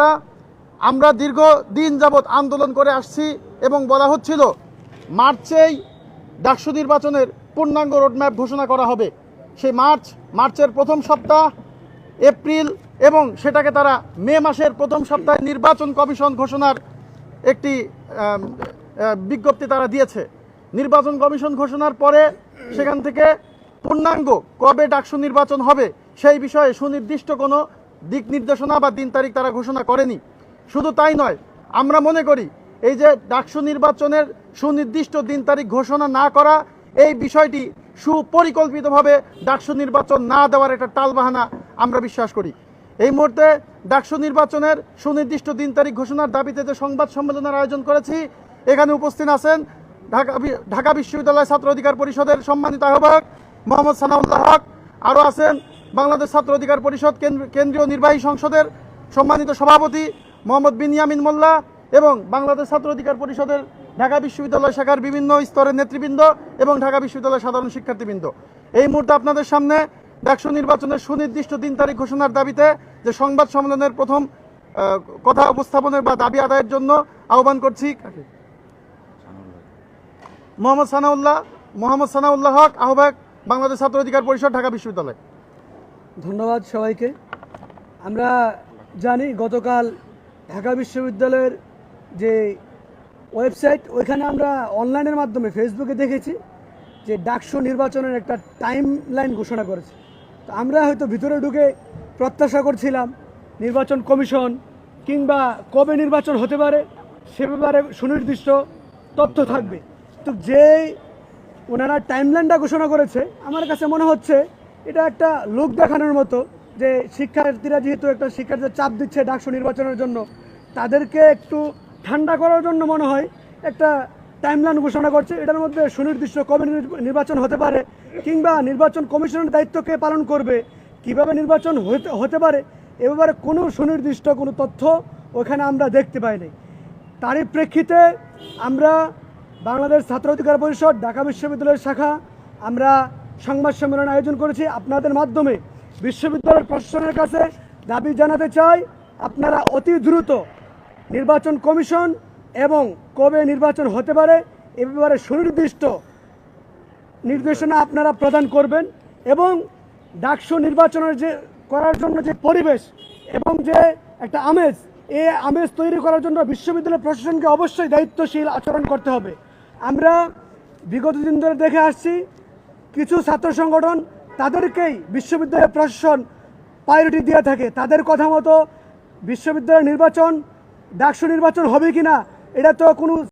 ভাইয়েরা আমরা দীর্ঘ দিন যাবৎ আন্দোলন করে আসছি এবং বলা হচ্ছিল, মার্চেই ডাকসু নির্বাচনের পূর্ণাঙ্গ রোডম্যাপ ঘোষণা করা হবে। সেই মার্চ, মার্চের প্রথম সপ্তাহ, এপ্রিল এবং সেটাকে তারা মে মাসের প্রথম সপ্তাহে নির্বাচন কমিশন ঘোষণার একটি বিজ্ঞপ্তি তারা দিয়েছে। নির্বাচন কমিশন ঘোষণার পরে সেখান থেকে পূর্ণাঙ্গ কবে ডাকসু নির্বাচন হবে সেই বিষয়ে সুনির্দিষ্ট কোনো দিক নির্দেশনা বা দিন তারিখ তারা ঘোষণা করেনি। শুধু তাই নয়, আমরা মনে করি এই যে ডাকসু নির্বাচনের সুনির্দিষ্ট দিন তারিখ ঘোষণা না করা, এই বিষয়টি সুপরিকল্পিতভাবে ডাকসু নির্বাচন না দেওয়ার একটা টালবাহানা আমরা বিশ্বাস করি। এই মুহূর্তে ডাকসু নির্বাচনের সুনির্দিষ্ট দিন তারিখ ঘোষণার দাবিতে যে সংবাদ সম্মেলনের আয়োজন করেছি, এখানে উপস্থিত আছেন ঢাকা ঢাকা বিশ্ববিদ্যালয় ছাত্র অধিকার পরিষদের সম্মানিত আহ্বায়ক মোহাম্মদ সানাউল্লাহ হক, আরও আছেন বাংলাদেশ ছাত্র অধিকার পরিষদ কেন্দ্র- কেন্দ্রীয় নির্বাহী সংসদের সম্মানিত সভাপতি মোহাম্মদ বিনিয়ামিন মোল্লা এবং বাংলাদেশ ছাত্র অধিকার পরিষদের ঢাকা বিশ্ববিদ্যালয় শাখার বিভিন্ন স্তরের নেতৃবৃন্দ এবং ঢাকা বিশ্ববিদ্যালয়ের সাধারণ শিক্ষার্থীবৃন্দ। এই মুহূর্তে আপনাদের সামনে ডাকসু নির্বাচনের সুনির্দিষ্ট দিন তারিখ ঘোষণার দাবিতে যে সংবাদ সম্মেলনের প্রথম কথা উপস্থাপনের বা দাবি আদায়ের জন্য আহ্বান করছি মোহাম্মদ সানাউল্লাহ মোহাম্মদ সানাউল্লাহ হক, আহ্বায়ক বাংলাদেশ ছাত্র অধিকার পরিষদ, ঢাকা বিশ্ববিদ্যালয়। ধন্যবাদ সবাইকে। আমরা জানি গতকাল ঢাকা বিশ্ববিদ্যালয়ের যে ওয়েবসাইট, ওইখানে আমরা অনলাইনের মাধ্যমে ফেসবুকে দেখেছি যে ডাকসু নির্বাচনের একটা টাইম লাইন ঘোষণা করেছে। তো আমরা হয়তো ভিতরে ঢুকে প্রত্যাশা করছিলাম নির্বাচন কমিশন কিংবা কবে নির্বাচন হতে পারে সে ব্যাপারে সুনির্দিষ্ট তথ্য থাকবে। তো যেই ওনারা টাইমলাইনটা ঘোষণা করেছে, আমার কাছে মনে হচ্ছে এটা একটা লোক দেখানোর মতো যে শিক্ষার্থীরা যেহেতু একটা শিক্ষার্থীদের চাপ দিচ্ছে ডাকসু নির্বাচনের জন্য, তাদেরকে একটু ঠান্ডা করার জন্য মনে হয় একটা টাইমলাইন ঘোষণা করছে। এটার মধ্যে সুনির্দিষ্ট কবে নির্বাচন হতে পারে কিংবা নির্বাচন কমিশনের দায়িত্ব কে পালন করবে, কীভাবে নির্বাচন হতে হতে পারে, এ ব্যাপারে কোনো সুনির্দিষ্ট কোনো তথ্য ওখানে আমরা দেখতে পাইনি। তারই প্রেক্ষিতে আমরা বাংলাদেশ ছাত্র অধিকার পরিষদ, ঢাকা বিশ্ববিদ্যালয়ের শাখা, আমরা সংবাদ সম্মেলন আয়োজন করেছি আপনাদের মাধ্যমে। বিশ্ববিদ্যালয়ের প্রশাসনের কাছে দাবি জানাতে চাই, আপনারা অতি দ্রুত নির্বাচন কমিশন এবং কবে নির্বাচন হতে পারে এ ব্যাপারে সুনির্দিষ্ট নির্দেশনা আপনারা প্রদান করবেন এবং ডাকসু নির্বাচনের যে করার জন্য যে পরিবেশ এবং যে একটা আমেজ, এ আমেজ তৈরি করার জন্য বিশ্ববিদ্যালয় প্রশাসনকে অবশ্যই দায়িত্বশীল আচরণ করতে হবে। আমরা বিগত দিন ধরে দেখে আসছি কিছু ছাত্র সংগঠন তাদেরকেই বিশ্ববিদ্যালয় প্রশাসন প্রায়োরিটি দিয়ে থাকে। তাদের কথা মতো বিশ্ববিদ্যালয় নির্বাচন, ডাকসু নির্বাচন হবে কি না এটা তো কোনো